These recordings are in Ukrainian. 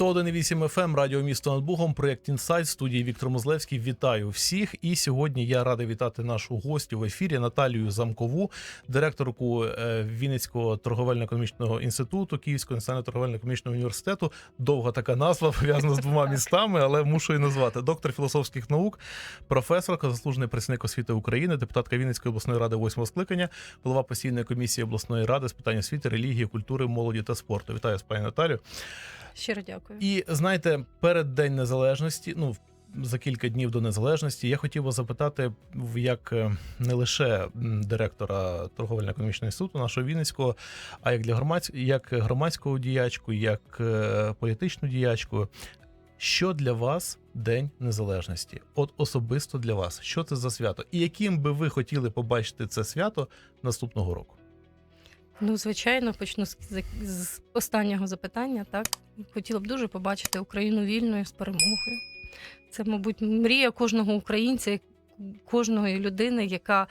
101,8 FM, ем, радіо місто над Бугом, проєкт Інсайт, студії Віктор Мозлевський. Вітаю всіх. І сьогодні я радий вітати нашу гостю в ефірі Наталію Замкову, директорку е, Вінницького торговельно-економічного інституту, Київського національного торговельно-економічного університету. Довга така назва пов'язана з двома містами, але мушу її назвати. Доктор філософських наук, професорка, заслужений представник освіти України, депутатка Вінницької обласної ради восьмого скликання, голова постійної комісії обласної ради з питань освіти, релігії, культури, молоді та спорту. Вітаю пані Наталію. Щиро дякую. І знаєте, перед День Незалежності, ну за кілька днів до незалежності, я хотів вас запитати, як е, не лише директора торговельно-економічного інституту нашого Вінницького, а як для громадсь... як громадського діячку, як е, політичну діячку. Що для вас День Незалежності? От особисто для вас, що це за свято? І яким би ви хотіли побачити це свято наступного року? Ну, звичайно, почну з, з- останнього запитання. Так хотіла б дуже побачити Україну вільною з перемогою. Це, мабуть, мрія кожного українця, кожної людини, яка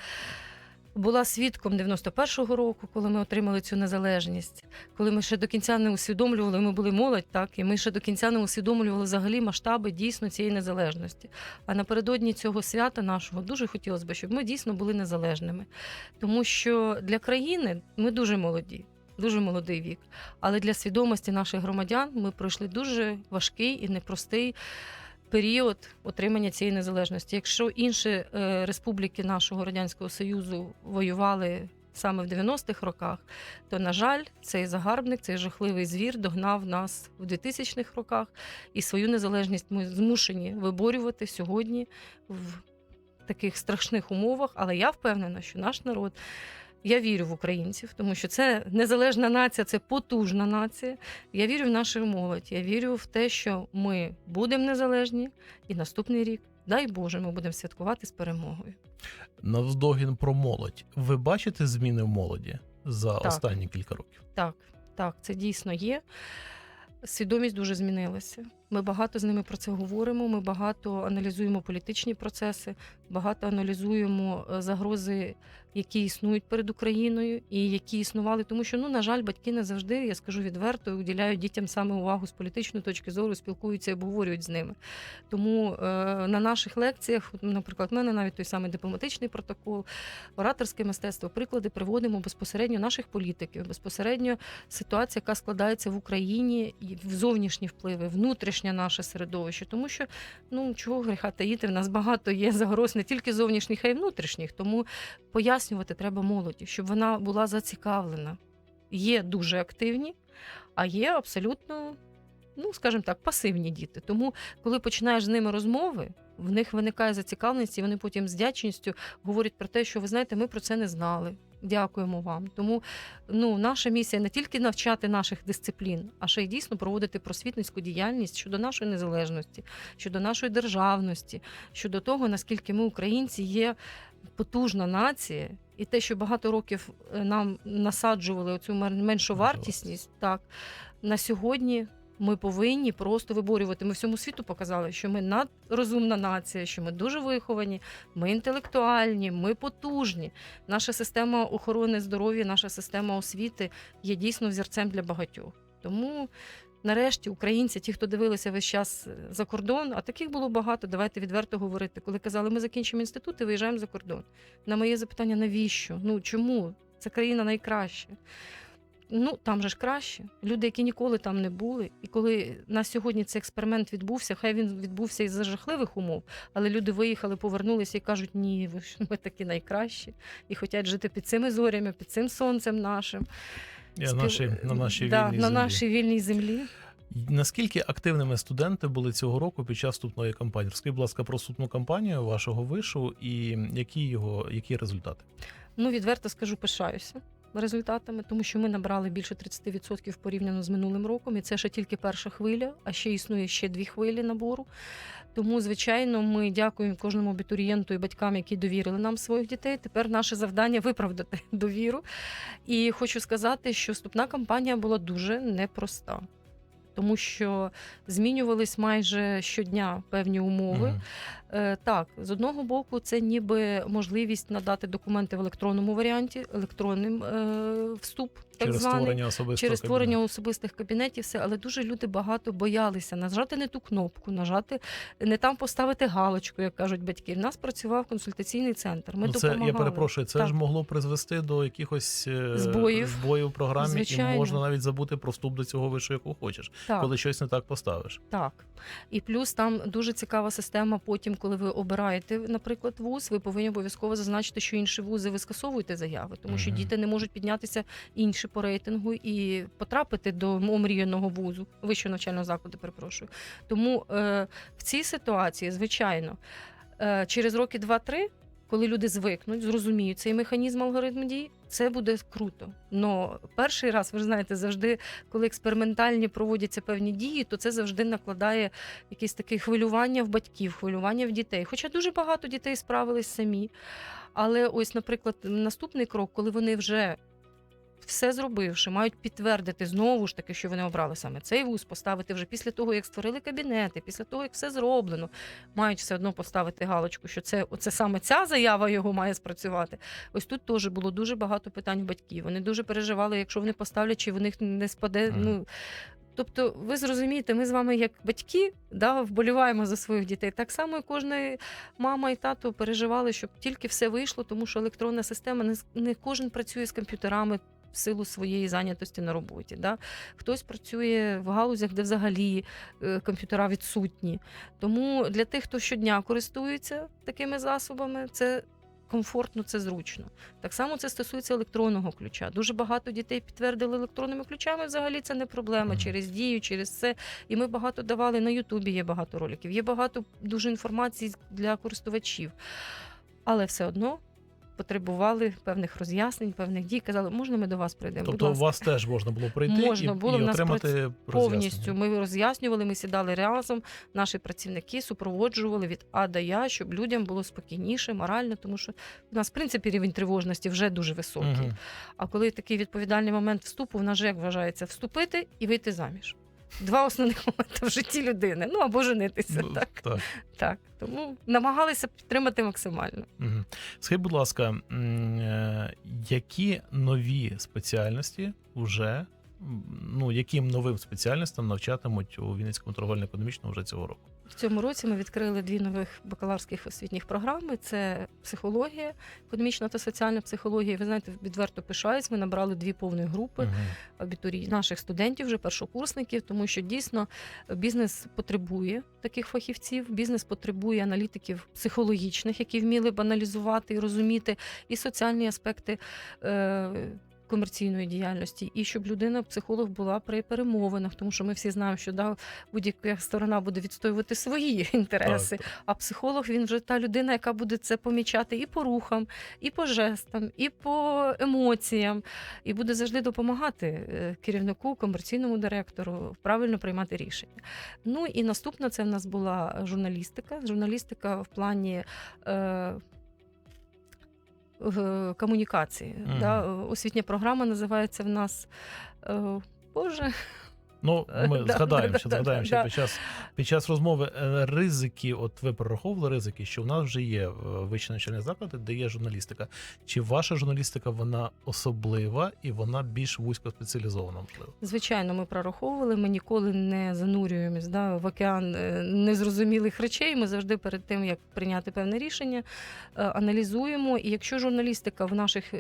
була свідком 91-го року, коли ми отримали цю незалежність, коли ми ще до кінця не усвідомлювали, ми були молодь, так і ми ще до кінця не усвідомлювали взагалі масштаби дійсно цієї незалежності. А напередодні цього свята нашого дуже хотілося б, щоб ми дійсно були незалежними. Тому що для країни ми дуже молоді, дуже молодий вік. Але для свідомості наших громадян ми пройшли дуже важкий і непростий період отримання цієї незалежності. Якщо інші е, республіки нашого радянського союзу воювали. Саме в 90-х роках, то на жаль, цей загарбник, цей жахливий звір догнав нас в 2000-х роках, і свою незалежність ми змушені виборювати сьогодні в таких страшних умовах. Але я впевнена, що наш народ. Я вірю в українців, тому що це незалежна нація, це потужна нація. Я вірю в нашу молодь. Я вірю в те, що ми будемо незалежні, і наступний рік, дай Боже, ми будемо святкувати з перемогою. Навздогін про молодь. Ви бачите зміни в молоді за Так. останні кілька років? Так, так, це дійсно є. Свідомість дуже змінилася. Ми багато з ними про це говоримо. Ми багато аналізуємо політичні процеси, багато аналізуємо е, загрози, які існують перед Україною, і які існували, тому що ну на жаль, батьки не завжди, я скажу відверто, уділяють дітям саме увагу з політичної точки зору, спілкуються і обговорюють з ними. Тому е, на наших лекціях, наприклад, в мене навіть той самий дипломатичний протокол, ораторське мистецтво, приклади приводимо безпосередньо наших політиків, безпосередньо ситуація, яка складається в Україні, в зовнішні впливи, внутрішнє наше середовище. Тому що ну чого гріха таїти, в нас багато є загроз не тільки зовнішніх, а й внутрішніх. Тому пояснювати треба молоді, щоб вона була зацікавлена. Є дуже активні, а є абсолютно, ну скажімо так, пасивні діти. Тому, коли починаєш з ними розмови. В них виникає зацікавленість, і вони потім з вдячністю говорять про те, що ви знаєте, ми про це не знали. Дякуємо вам. Тому ну, наша місія не тільки навчати наших дисциплін, а ще й дійсно проводити просвітницьку діяльність щодо нашої незалежності, щодо нашої державності, щодо того, наскільки ми, українці, є потужна нація, і те, що багато років е, нам насаджували оцю меншу вартісність, так на сьогодні. Ми повинні просто виборювати. Ми всьому світу показали, що ми надрозумна нація, що ми дуже виховані, ми інтелектуальні, ми потужні. Наша система охорони здоров'я, наша система освіти є дійсно взірцем для багатьох. Тому, нарешті, українці, ті, хто дивилися весь час е, за кордон, а таких було багато, давайте відверто говорити. Коли казали, ми закінчимо інститут і виїжджаємо за кордон. На моє запитання, навіщо? Ну чому? Це країна найкраща. Ну, там же ж краще. Люди, які ніколи там не були. І коли на сьогодні цей експеримент відбувся, хай він відбувся із за жахливих умов, але люди виїхали, повернулися і кажуть, ні, ви ж ми такі найкращі, і хочуть жити під цими зорями, під цим сонцем нашим. Спів- наші, на нашій да, вільній на землі. нашій вільній землі. Наскільки активними студенти були цього року під час вступної кампанії? Розкажіть, будь ласка, про вступну кампанію вашого вишу і які його які результати? Ну, відверто скажу, пишаюся результатами, тому що ми набрали більше 30% порівняно з минулим роком, і це ще тільки перша хвиля, а ще існує ще дві хвилі набору. Тому, звичайно, ми дякуємо кожному абітурієнту і батькам, які довірили нам своїх дітей. Тепер наше завдання виправдати довіру. І хочу сказати, що вступна кампанія була дуже непроста. Тому що змінювались майже щодня певні умови. Е, так, з одного боку, це ніби можливість надати документи в електронному варіанті, електронним е, вступ, так Через званий. створення особистого Через створення кабінету. особистих кабінетів, все, але дуже люди багато боялися нажати не ту кнопку, нажати не там поставити галочку, як кажуть батьки. В нас працював консультаційний центр. Ми ну, це допомагали. я перепрошую. Це Так. ж могло призвести до якихось е, Збоїв. збоїв в програмі, і можна навіть забути про вступ до цього вишу, яку хочеш, Так. коли щось не так поставиш. Так. І плюс там дуже цікава система. Потім, коли ви обираєте, наприклад, вуз, ви повинні обов'язково зазначити, що інші вузи ви скасовуєте заяви, тому що діти не можуть піднятися інші по рейтингу і потрапити до омріяного вузу, вищого навчального закладу, перепрошую. Тому е, в цій ситуації, звичайно, е, через роки 2-3, коли люди звикнуть, зрозуміють цей механізм алгоритм дій, це буде круто. Но перший раз, ви ж знаєте, завжди коли експериментальні проводяться певні дії, то це завжди накладає якесь таке хвилювання в батьків, хвилювання в дітей. Хоча дуже багато дітей справились самі. Але ось, наприклад, наступний крок, коли вони вже все зробивши, мають підтвердити знову ж таки, що вони обрали саме цей вуз, поставити вже після того, як створили кабінети, після того, як все зроблено, мають все одно поставити галочку, що це оце саме ця заява його має спрацювати. Ось тут теж було дуже багато питань батьків. Вони дуже переживали, якщо вони поставлять, чи в них не спаде. Ну тобто, ви зрозумієте, ми з вами, як батьки, да, вболіваємо за своїх дітей. Так само і кожна мама і тато переживали, щоб тільки все вийшло, тому що електронна система не, не кожен працює з комп'ютерами. В силу своєї зайнятості на роботі, да хтось працює в галузях, де взагалі е, комп'ютера відсутні. Тому для тих, хто щодня користується такими засобами, це комфортно, це зручно. Так само це стосується електронного ключа. Дуже багато дітей підтвердили електронними ключами. Взагалі це не проблема через дію, через все. І ми багато давали на Ютубі. Є багато роликів, є багато дуже інформації для користувачів. Але все одно. Потребували певних роз'яснень, певних дій. Казали, можна ми до вас прийдемо? Тобто у ласка. вас теж можна було прийти Можна і, було, і нас отримати повністю. Ми роз'яснювали, ми сідали разом. Наші працівники супроводжували від А до Я, щоб людям було спокійніше, морально, тому що у нас в принципі рівень тривожності вже дуже високий. Мгм. А коли такий відповідальний момент вступу, в нас же як вважається вступити і вийти заміж. Два основних моменти в житті людини. Ну або женитися. Ну, Так, так. так. Тому намагалися підтримати максимально. Угу. Скажіть, будь ласка, е, які нові спеціальності вже ну яким новим спеціальностям навчатимуть у Вінницькому торговельно-економічному вже цього року? В цьому році ми відкрили дві нових бакалаврських освітніх програми: це психологія, економічна та соціальна психологія. Ви знаєте, відверто пишаюсь. Ми набрали дві повні групи Мгм. абітурій наших студентів, вже першокурсників, тому що дійсно бізнес потребує таких фахівців. Бізнес потребує аналітиків психологічних, які вміли б аналізувати і розуміти і соціальні аспекти. Е- Комерційної діяльності, і щоб людина, психолог, була при перемовинах, тому що ми всі знаємо, що да, будь-яка сторона буде відстоювати свої інтереси. Так, так. А психолог він вже та людина, яка буде це помічати і по рухам, і по жестам, і по емоціям, і буде завжди допомагати е, керівнику, комерційному директору правильно приймати рішення. Ну і наступна це в нас була журналістика. Журналістика в плані. Е, в комунікації. Мгм. Да? Освітня програма називається в нас. Е, Боже, Ну, Е, ми да, згадаємо, да, що згадаємо ще під час під час розмови е, ризики. От ви прораховували ризики, що в нас вже є е, вищі навчальні заклади, де є журналістика. Чи ваша журналістика вона особлива і вона більш вузько спеціалізована? Можливо? Звичайно, ми прораховували. Ми ніколи не занурюємось да, в океан незрозумілих речей. Ми завжди перед тим, як прийняти певне рішення, аналізуємо. І якщо журналістика в наших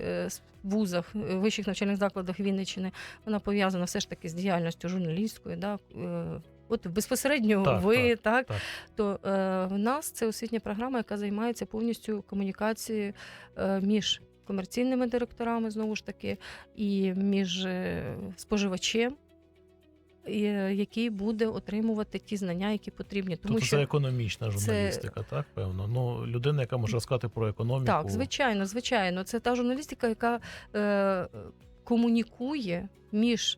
вузах, е, вищих навчальних закладах Вінниччини, вона пов'язана все ж таки з діяльністю журналістською, да, е, От безпосередньо Так, ви так, так. то е, в нас це освітня програма, яка займається повністю комунікацією е, між комерційними директорами, знову ж таки, і між е, споживачем, який буде отримувати ті знання, які потрібні. Тому Тут що це економічна журналістика, так певно. Ну людина, яка може розказати про економіку. так, звичайно, звичайно, це та журналістика, яка е, комунікує між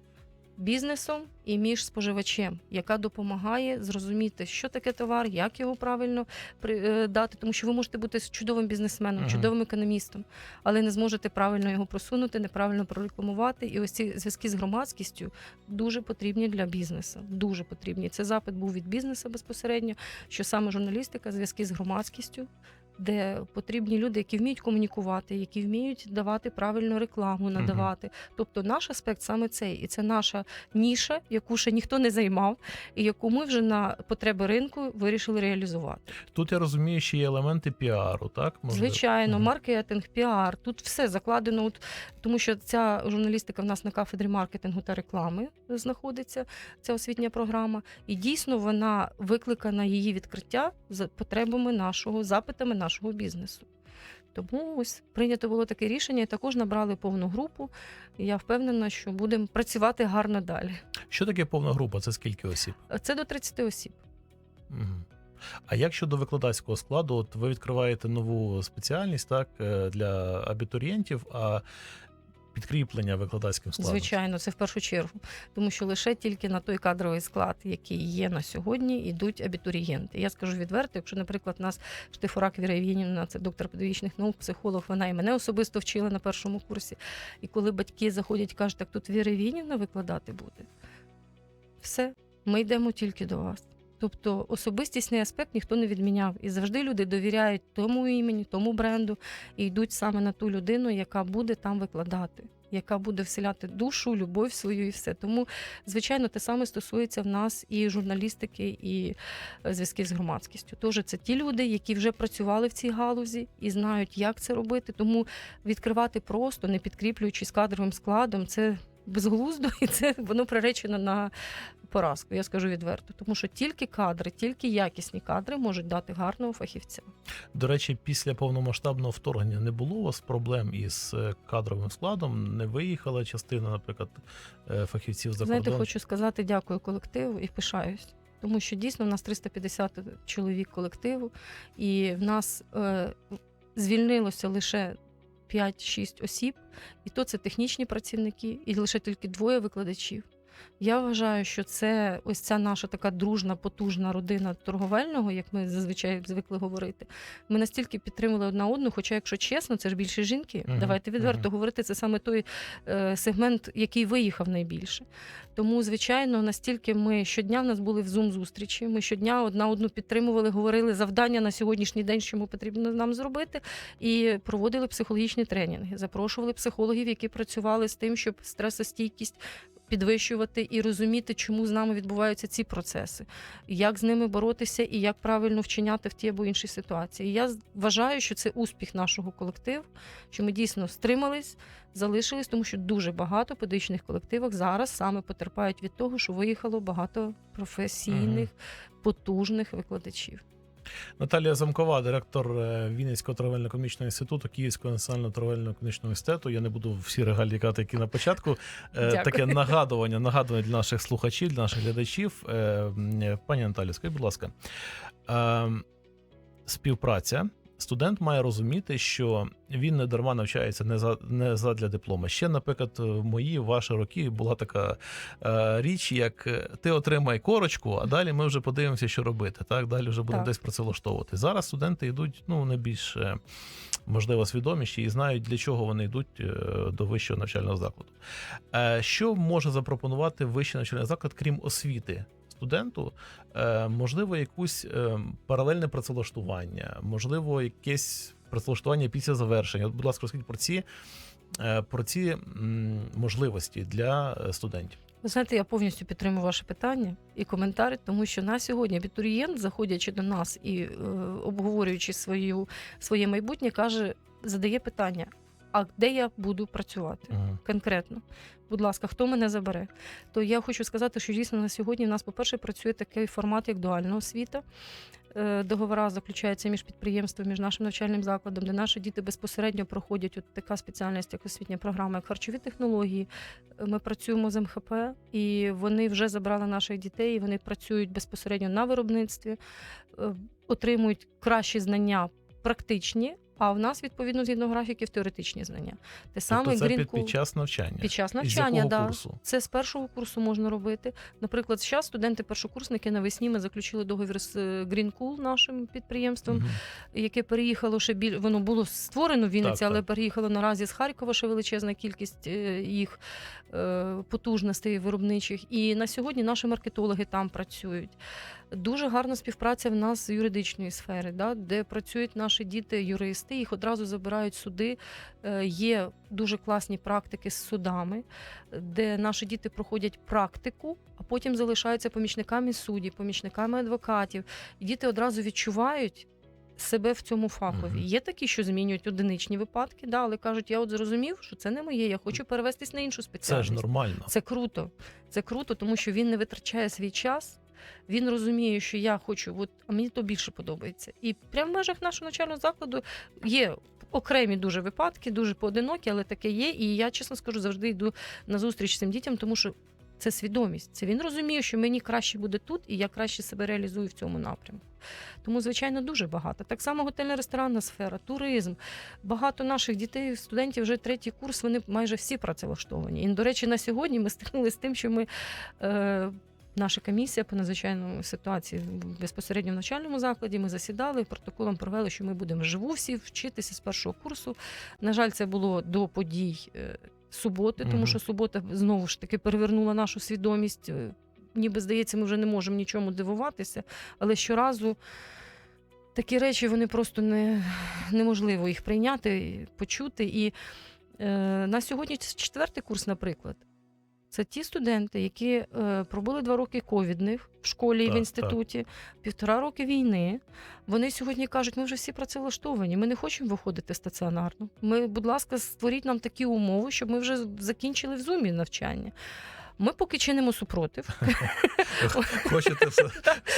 бізнесом і між споживачем, яка допомагає зрозуміти, що таке товар, як його правильно е, дати, тому що ви можете бути чудовим бізнесменом, чудовим економістом, але не зможете правильно його просунути, неправильно прорекламувати. І ось ці зв'язки з громадськістю дуже потрібні для бізнесу. Дуже потрібні. Це запит був від бізнесу безпосередньо, що саме журналістика, зв'язки з громадськістю. Де потрібні люди, які вміють комунікувати, які вміють давати правильну рекламу, надавати. Тобто наш аспект саме цей, і це наша ніша, яку ще ніхто не займав, і яку ми вже на потреби ринку вирішили реалізувати. Тут я розумію, що є елементи піару, так? Можливо? Звичайно, Мгм. маркетинг, піар, тут все закладено. От, тому що ця журналістика в нас на кафедрі маркетингу та реклами знаходиться, ця освітня програма. І дійсно вона викликана її відкриття за потребами нашого, запитами нашого бізнесу. Тому ось прийнято було таке рішення, і також набрали повну групу. І я впевнена, що будемо працювати гарно далі. Що таке повна група? Це скільки осіб? Це до 30 осіб. Угу. А як щодо викладацького складу, от ви відкриваєте нову спеціальність так, е, для абітурієнтів, а підкріплення викладацьким складом? Звичайно, це в першу чергу, тому що лише тільки на той кадровий склад, який є на сьогодні, йдуть абітурієнти. Я скажу відверто, якщо, наприклад, нас Штифурак Віра це доктор педагогічних наук, психолог, вона і мене особисто вчила на першому курсі. І коли батьки заходять, кажуть, так тут Віра Євгенівна викладати буде, все, ми йдемо тільки до вас. Тобто особистісний аспект ніхто не відміняв. І завжди люди довіряють тому імені, тому бренду і йдуть саме на ту людину, яка буде там викладати, яка буде вселяти душу, любов свою і все. Тому, звичайно, те саме стосується в нас і журналістики, і е, зв'язків з громадськістю. Тож це ті люди, які вже працювали в цій галузі і знають, як це робити. Тому відкривати просто, не підкріплюючись кадровим складом, це безглуздо, і це воно приречено на поразку. Я скажу відверто, тому що тільки кадри, тільки якісні кадри можуть дати гарного фахівця. До речі, після повномасштабного вторгнення не було у вас проблем із е, кадровим складом? Не виїхала частина, наприклад, е, фахівців за Знаєте, кордон? хочу сказати дякую колективу і пишаюсь. Тому що дійсно в нас 350 чоловік колективу, і в нас е, звільнилося лише 5-6 осіб, і то це технічні працівники, і лише тільки двоє викладачів. Я вважаю, що це ось ця наша така дружна, потужна родина торговельного, як ми зазвичай звикли говорити. Ми настільки підтримували одна одну, хоча, якщо чесно, це ж більше жінки. Мгм, Давайте відверто мгм. говорити, це саме той е, сегмент, який виїхав найбільше. Тому, звичайно, настільки ми щодня в нас були в зум зустрічі. Ми щодня одна одну підтримували, говорили завдання на сьогоднішній день, що ми потрібно нам зробити, і проводили психологічні тренінги. Запрошували психологів, які працювали з тим, щоб стресостійкість. Підвищувати і розуміти, чому з нами відбуваються ці процеси, як з ними боротися і як правильно вчиняти в ті або інші ситуації. І Я вважаю, що це успіх нашого колективу, що ми дійсно стримались, залишились, тому що дуже багато педагогічних колективах зараз саме потерпають від того, що виїхало багато професійних, потужних викладачів. Наталія Замкова, директор е, Вінницького травельно економічного інституту, Київського національного торговельно-економічного університету. Я не буду всі регалії казати, які на початку. Е, Дякую. Таке нагадування, нагадування для наших слухачів, для наших глядачів. Е, Пані Наталі, скажіть, будь ласка, е, співпраця. Студент має розуміти, що він не дарма навчається не за не задля диплома. Ще, наприклад, в мої ваші роки була така е, річ, як е, ти отримай корочку, а далі ми вже подивимося, що робити. Так, далі вже будемо Так. десь працевлаштовувати. Зараз студенти йдуть ну не більш е, можливо свідоміші і знають, для чого вони йдуть е, до вищого навчального закладу. Е, Що може запропонувати вищий навчальний заклад, крім освіти? Студенту, Е, можливо, якусь е, паралельне працевлаштування, можливо, якесь працевлаштування після завершення. От, будь ласка, розкажіть про ці, е, про ці можливості для студентів. Ви знаєте, я повністю підтримую ваше питання і коментар, тому що на сьогодні абітурієнт, заходячи до нас і е, обговорюючи свою, своє майбутнє, каже, задає питання: а де я буду працювати? Мгм. конкретно. Будь ласка, хто мене забере? То я хочу сказати, що дійсно на сьогодні в нас, по-перше, працює такий формат, як дуальна освіта. Е, Договора заключаються між підприємством, між нашим навчальним закладом, де наші діти безпосередньо проходять от така спеціальність, як освітня програма, як харчові технології. Ми працюємо з МХП, і вони вже забрали наших дітей. і Вони працюють безпосередньо на виробництві, е, отримують кращі знання практичні, А в нас відповідно згідно графіків теоретичні знання. Те саме тобто це Green під, під час навчання. Під час навчання, да. курсу? Це з першого курсу можна робити. Наприклад, зараз студенти першокурсники навесні ми заключили договір з е, Green Cool, нашим підприємством, Мгм. яке переїхало ще біль... воно було створено в Вінниці, Так, але так. переїхало наразі з Харкова ще величезна кількість е, їх е, потужностей виробничих. І на сьогодні наші маркетологи там працюють. Дуже гарна співпраця в нас з юридичної сфери, да, де працюють наші діти-юристи, їх одразу забирають суди. Е, Є дуже класні практики з судами, де наші діти проходять практику, а потім залишаються помічниками суддів, помічниками адвокатів. І діти одразу відчувають. Себе в цьому фахові. Мгм. Є такі, що змінюють одиничні випадки, да, але кажуть, я от зрозумів, що це не моє, я хочу перевестись на іншу спеціальність. Це ж нормально. Це круто. Це круто, тому що він не витрачає свій час. Він розуміє, що я хочу, от, а мені то більше подобається. І прямо в межах нашого навчального закладу є окремі дуже випадки, дуже поодинокі, але таке є. І я, чесно скажу, завжди йду на зустріч з цим дітям, тому що це свідомість. Це він розуміє, що мені краще буде тут, і я краще себе реалізую в цьому напрямку. Тому, звичайно, дуже багато. Так само готельно-ресторанна сфера, туризм. Багато наших дітей, студентів вже третій курс, вони майже всі працевлаштовані. І, до речі, на сьогодні ми стикнулися з тим, що ми. Е, Наша комісія по надзвичайній ситуації безпосередньо в навчальному закладі. Ми засідали протоколом провели, що ми будемо живу всі вчитися з першого курсу. На жаль, це було до подій е, суботи, тому Мгм. що субота знову ж таки перевернула нашу свідомість. Е, Ніби здається, ми вже не можемо нічому дивуватися, але щоразу такі речі вони просто не, неможливо їх прийняти, почути. І е, на сьогодні четвертий курс, наприклад. Це ті студенти, які е, пробули два роки ковідних в школі і Так, в інституті, півтора роки війни. Вони сьогодні кажуть, ми вже всі працевлаштовані, ми не хочемо виходити стаціонарно. Ми, будь ласка, створіть нам такі умови, щоб ми вже закінчили в зумі навчання. Ми поки чинимо супротив. Хочете все?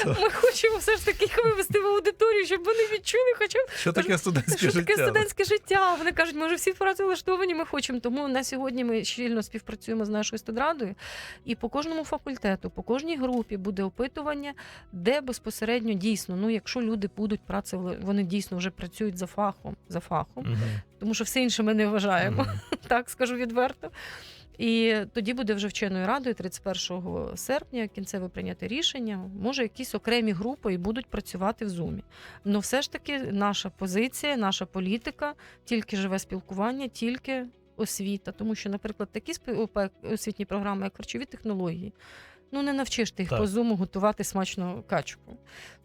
Ми хочемо все ж таки їх вивести в аудиторію, щоб вони відчули, хоча б Що таке студентське що життя? таке студентське життя. Вони кажуть, ми вже всі працевлаштовані, ми хочемо. Тому на сьогодні ми щільно співпрацюємо з нашою студрадою. І по кожному факультету, по кожній групі буде опитування, де безпосередньо дійсно, ну якщо люди будуть працевли, вони дійсно вже працюють за фахом, за фахом, тому що все інше ми не вважаємо так скажу відверто. І тоді буде вже вченою радою 31 серпня кінцеве прийняти рішення. Може, якісь окремі групи і будуть працювати в зумі. Ну, все ж таки, наша позиція, наша політика, тільки живе спілкування, тільки освіта. Тому що, наприклад, такі освітні програми, як харчові технології. Ну, не навчиш ти їх Так. по зуму готувати смачну качку.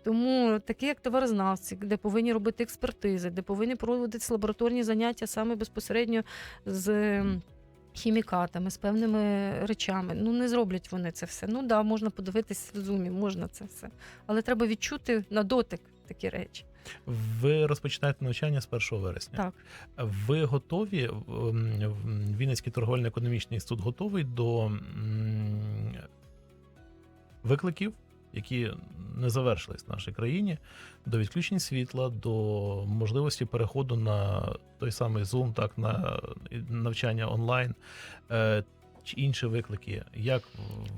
Тому такі, як товарознавці, де повинні робити експертизи, де повинні проводитися лабораторні заняття саме безпосередньо з хімікатами, з певними речами. Ну не зроблять вони це все. Ну да, можна подивитись в зумі, можна це все. Але треба відчути на дотик такі речі. Ви розпочинаєте навчання з 1 вересня. Так. Ви готові? м, Вінницький торговельно-економічний інститут готовий до викликів, які не завершились в нашій країні, до відключень світла, до можливості переходу на той самий Zoom, так на навчання онлайн. Е, Чи інші виклики? Як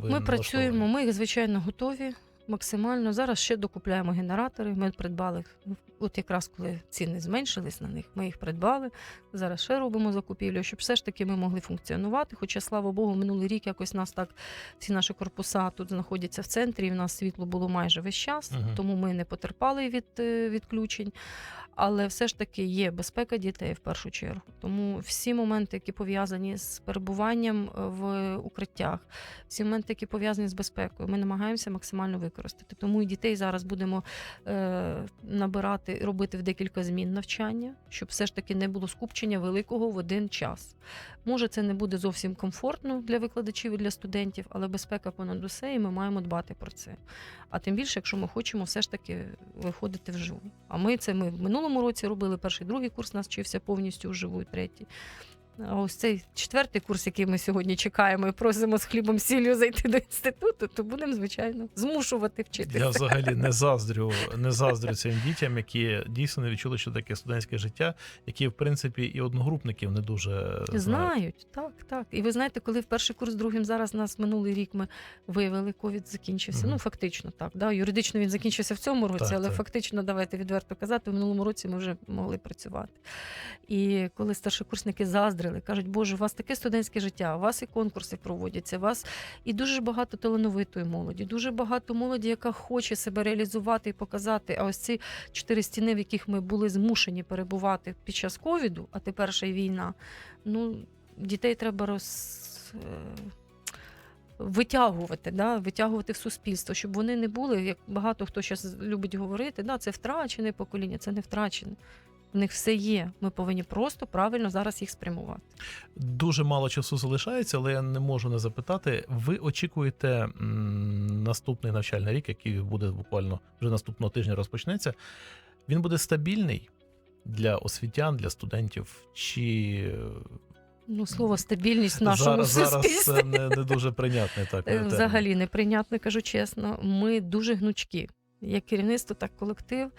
ви ми працюємо, ми їх, звичайно, готові максимально. Зараз ще докупляємо генератори. Ми придбали, от якраз коли ціни зменшились на них, ми їх придбали. Зараз ще робимо закупівлю, щоб все ж таки ми могли функціонувати. Хоча, слава Богу, минулий рік якось нас так ці наші корпуса тут знаходяться в центрі, і в нас світло було майже весь час, Мгм. тому ми не потерпали від е, відключень. Але все ж таки є безпека дітей в першу чергу. Тому всі моменти, які пов'язані з перебуванням в укриттях, всі моменти, які пов'язані з безпекою, ми намагаємося максимально використати. Тому і дітей зараз будемо е, набирати, робити в декілька змін навчання, щоб все ж таки не було скупчення великого в один час. Може, це не буде зовсім комфортно для викладачів і для студентів, але безпека понад усе, і ми маємо дбати про це. А тим більше, якщо ми хочемо все ж таки виходити вживу. А ми це ми в минулому році робили перший, другий курс нас вчився повністю вживу, третій. А ось цей четвертий курс, який ми сьогодні чекаємо і просимо з хлібом сіллю зайти до інституту, то будемо, звичайно, змушувати вчитися. Я взагалі не заздрю, не заздрю цим дітям, які дійсно не відчули, що таке студентське життя, які, в принципі, і одногрупників не дуже знають. Знають, так, так. І ви знаєте, коли в перший курс другим зараз нас минулий рік ми виявили, ковід закінчився. Мгм. Ну, фактично так. Да? Юридично він закінчився в цьому році, Так, але так. фактично, давайте відверто казати, в минулому році ми вже могли працювати. І коли старшокурсники заздрили, кажуть, Боже, у вас таке студентське життя, у вас і конкурси проводяться, у вас і дуже багато талановитої молоді, дуже багато молоді, яка хоче себе реалізувати і показати. А ось ці чотири стіни, в яких ми були змушені перебувати під час ковіду, а тепер ще й війна. Ну, дітей треба роз. е, Витягувати, да, витягувати в суспільство, щоб вони не були, як багато хто зараз любить говорити, да, це втрачене покоління, це не втрачене. В них все є. Ми повинні просто правильно зараз їх спрямувати. Дуже мало часу залишається, але я не можу не запитати. Ви очікуєте м, наступний навчальний рік, який буде буквально вже наступного тижня розпочнеться. Він буде стабільний для освітян, для студентів, чи Ну, слово стабільність в нашому зараз, зараз суспільстві це не, не дуже прийнятне так Е, взагалі неприйнятно, кажу чесно. Ми дуже гнучкі, як керівництво, так колектив.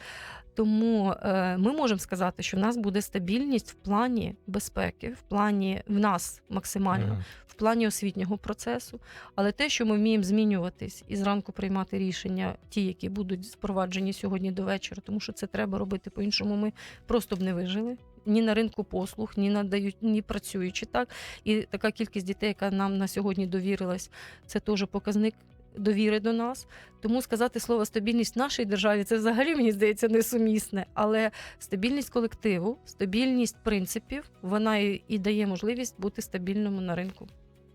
Тому е, ми можемо сказати, що в нас буде стабільність в плані безпеки, в плані в нас максимально, Мгм. в плані освітнього процесу. Але те, що ми вміємо змінюватись і зранку приймати рішення, ті, які будуть впроваджені сьогодні до вечора, тому що це треба робити по-іншому. Ми просто б не вижили. Ні на ринку послуг, ні надають, ні працюючи так. І така кількість дітей, яка нам на сьогодні довірилась, це теж показник довіри до нас. Тому сказати слово стабільність в нашій державі це взагалі мені здається несумісне. Але стабільність колективу, стабільність принципів, вона і, дає можливість бути стабільному на ринку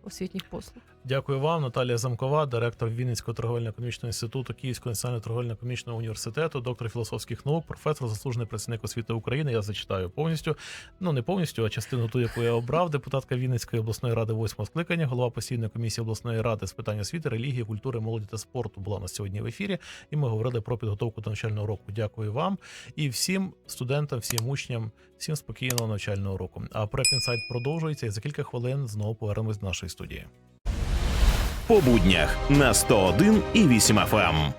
освітніх послуг. Дякую вам, Наталія Замкова, директор Вінницького торговельно-економічного інституту Київського національного торговельно-економічного університету, доктор філософських наук, професор, заслужений працівник освіти України. Я зачитаю повністю. Ну не повністю, а частину ту, яку я обрав. Депутатка Вінницької обласної ради восьмого скликання, голова постійної комісії обласної ради з питань освіти, релігії, культури, молоді та спорту була на сьогодні в ефірі. І ми говорили про підготовку до навчального року. Дякую вам і всім студентам, всім учням, всім спокійного навчального року. А проект інсайт продовжується і за кілька хвилин знову повернемось до нашої студії. По буднях на 101 і 8 FM.